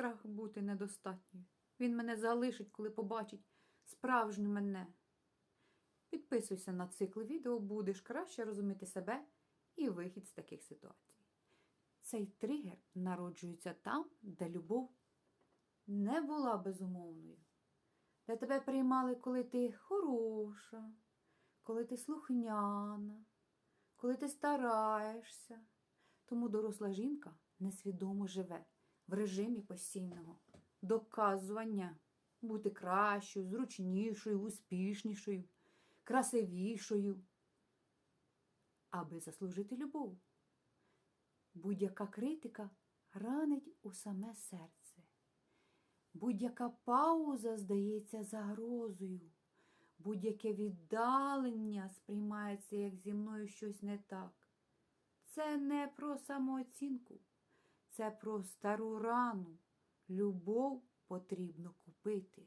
страх бути недостатньою. Він мене залишить, коли побачить справжню мене. Підписуйся на цикл відео, будеш краще розуміти себе і вихід з таких ситуацій. Цей тригер народжується там, де любов не була безумовною, де тебе приймали, коли ти хороша, коли ти слухняна, коли ти стараєшся. Тому доросла жінка несвідомо живе в режимі постійного доказування, бути кращою, зручнішою, успішнішою, красивішою, аби заслужити любов. Будь-яка критика ранить у саме серце. Будь-яка пауза здається загрозою, будь-яке віддалення сприймається як зі мною щось не так. Це не про самооцінку, це про стару рану. Любов потрібно купити.